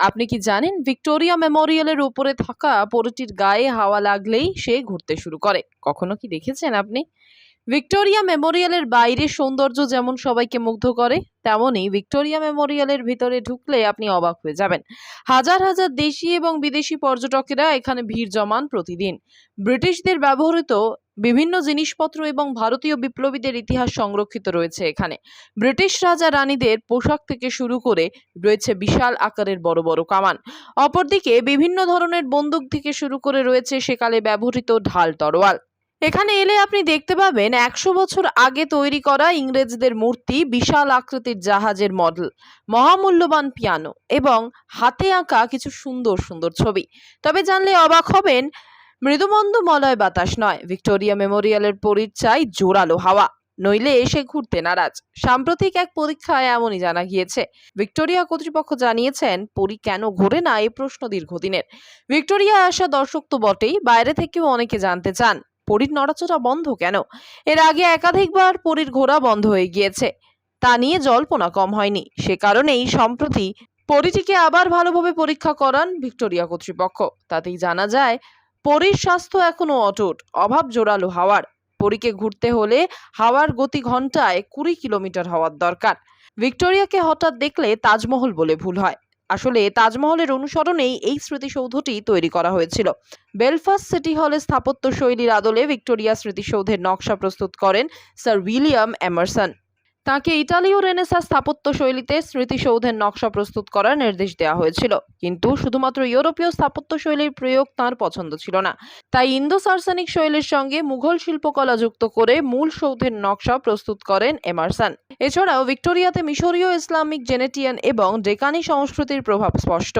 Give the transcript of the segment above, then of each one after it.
আপনি কি জানেন ভিক্টোরিয়া মেমোরিয়ালের উপরে থাকা পরীটির গায়ে হাওয়া লাগলেই সে ঘুরতে শুরু করে? কখনো কি দেখেছেন আপনি? ভিক্টোরিয়া মেমোরিয়ালের বাইরের সৌন্দর্য যেমন সবাইকে মুগ্ধ করে তেমনই ভিক্টোরিয়া মেমোরিয়ালের ভিতরে ঢুকলে আপনি অবাক হয়ে যাবেন। হাজার হাজার দেশি এবং বিদেশি পর্যটকেরা এখানে ভিড় জমান প্রতিদিন। ব্রিটিশদের ব্যবহৃত বিভিন্ন জিনিসপত্র এবং ভারতীয় বিপ্লবীদের ইতিহাস সংরক্ষিত রয়েছে এখানে। ব্রিটিশ রাজা রানীদের পোশাক থেকে শুরু করে রয়েছে বিশাল আকারের বড় বড় কামান। অপরদিকে বিভিন্ন ধরনের বন্দুক থেকে শুরু করে রয়েছে সেকালে ব্যবহৃত ঢাল তরোয়াল। এখানে এলে আপনি দেখতে পাবেন একশো বছর আগে তৈরি করা ইংরেজদের মূর্তি বিশাল আকৃতির জাহাজের মডেল, মহামূল্যবান পিয়ানো এবং হাতে আঁকা কিছু সুন্দর সুন্দর ছবি। তবে জানলে অবাক হবেন মৃদুমন্দ মলয় বাতাস নয়। ভিক্টোরিয়া মেমোরিয়ালের পরিচয় জোরালো হাওয়া। নইলে এসে ঘুরতে নারাজ। সাম্প্রতিক এক পরীক্ষায় এমনই জানা গিয়েছে। ভিক্টোরিয়া কর্তৃপক্ষ জানিয়েছেন, পরী কেন ঘোরে না? এই প্রশ্ন দীর্ঘদিনের। ভিক্টোরিয়া আসা দর্শক তো বটেই, বাইরে থেকেও অনেকে জানতে চান, পরীর নড়াচড়া বন্ধ কেন? এর আগে একাধিকবার পরীর ঘোরা বন্ধ হয়ে গিয়েছে। তা নিয়ে জল্পনা কম হয়নি। সে কারণেই সম্প্রতি পরীটিকে আবার ভালোভাবে পরীক্ষা করান ভিক্টোরিয়া কর্তৃপক্ষ। তাতেই জানা যায় পরীর স্বাস্থ্য এখনও অটুট, অভাব জোরালো হাওয়ার। পরীকে ঘুরতে হলে হাওয়ার গতি ঘন্টায় কুড়ি কিলোমিটার হওয়ার দরকার। ভিক্টোরিয়াকে হঠাৎ দেখলে তাজমহল বলে ভুল হয়। আসলে তাজমহলের অনুসরণেই এই স্মৃতিসৌধটি তৈরি করা হয়েছিল। বেলফাস্ট সিটি হলে স্থাপত্য শৈলীর আদলে ভিক্টোরিয়া স্মৃতিসৌধের নকশা প্রস্তুত করেন স্যার উইলিয়াম এমারসন। তাকে ইটালীয় রেনেসা স্থাপত্য শৈলীতে স্মৃতিসৌধের নকশা প্রস্তুত করার নির্দেশ দেওয়া হয়েছিল। কিন্তু শুধুমাত্র ইউরোপীয় স্থাপত্য শৈলীর প্রয়োগ তার পছন্দ ছিল না। তাই ইন্দো সার্সানিক শৈলীর সঙ্গে মুঘল শিল্পকলা যুক্ত করে মূল সৌধের নকশা প্রস্তুত করেন এমারসন। এছাড়াও ভিক্টোরিয়াতে মিশরীয় ইসলামিক জেনেটিয়ান এবং ডেকানি সংস্কৃতির প্রভাব স্পষ্ট।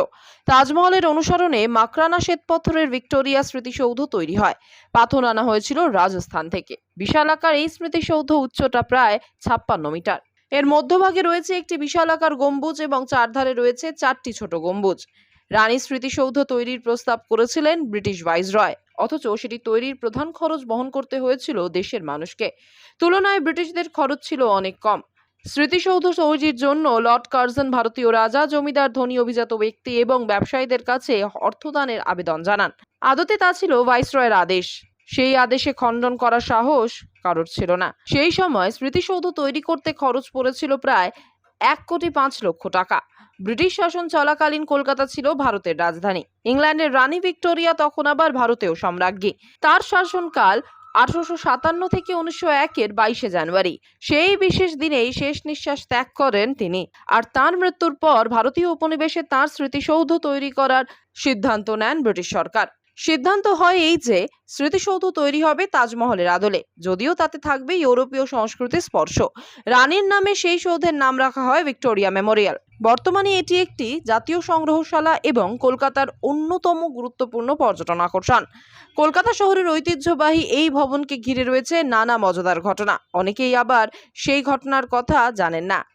তাজমহলের অনুসরণে মাকরানা শ্বেতপথরের ভিক্টোরিয়া স্মৃতিসৌধ তৈরি হয়। পাথর আনা হয়েছিল রাজস্থান থেকে। বিশাল আকার এই স্মৃতিসৌধ উচ্চতা প্রায় ছাপ্পান্ন মিটার। এর মধ্যভাগে রয়েছে একটি বিশালাকার গম্বুজ এবং চারধারে রয়েছে চারটি ছোট গম্বুজ। রানী স্মৃতিসৌধ তৈরির প্রস্তাব করেছিলেন ব্রিটিশ ভাইসরয়। অথচ সেটি তৈরির প্রধান খরচ বহন করতে হয়েছিল দেশের মানুষকে। তুলনায় ব্রিটিশদের খরচ ছিল অনেক কম। স্মৃতিসৌধ তৈরির জন্য লর্ড কার্জন ভারতীয় রাজা, জমিদার, ধনী, অভিজাত ব্যক্তি এবং ব্যবসায়ীদের কাছে অর্থদানের আবেদন জানান। আদতে তা ছিল ভাইসরয়ের আদেশ। সেই আদেশে খণ্ডন করার সাহস কারোর ছিল না। সেই সময় স্মৃতিসৌধ তৈরি করতে খরচ পড়েছিল প্রায় এক কোটি পাঁচ লক্ষ টাকা। ব্রিটিশ শাসন চলাকালীন কলকাতা ছিল ভারতের রাজধানী। ইংল্যান্ডের রানী ভিক্টোরিয়া তখন আবার ভারতেও সম্রাজ্ঞী। তার শাসনকাল আঠারোশো সাতান্ন থেকে উনিশশো একের বাইশে জানুয়ারি। সেই বিশেষ দিনেই শেষ নিঃশ্বাস ত্যাগ করেন তিনি। আর তার মৃত্যুর পর ভারতীয় উপনিবেশে তাঁর স্মৃতিসৌধ তৈরি করার সিদ্ধান্ত নেন ব্রিটিশ সরকার। সিদ্ধান্ত হয় এই যে, স্মৃতিসৌধ তৈরি হবে তাজমহলের আদলে, যদিও তাতে থাকবে ইউরোপীয় সংস্কৃতির স্পর্শ। রানীর নামে সেই সৌধের নাম রাখা হয় ভিক্টোরিয়া মেমোরিয়াল। বর্তমানে এটি একটি জাতীয় সংগ্রহশালা এবং কলকাতার অন্যতম গুরুত্বপূর্ণ পর্যটন আকর্ষণ। কলকাতা শহরের ঐতিহ্যবাহী এই ভবনকে ঘিরে রয়েছে নানা মজাদার ঘটনা। অনেকেই আবার সেই ঘটনার কথা জানেন না।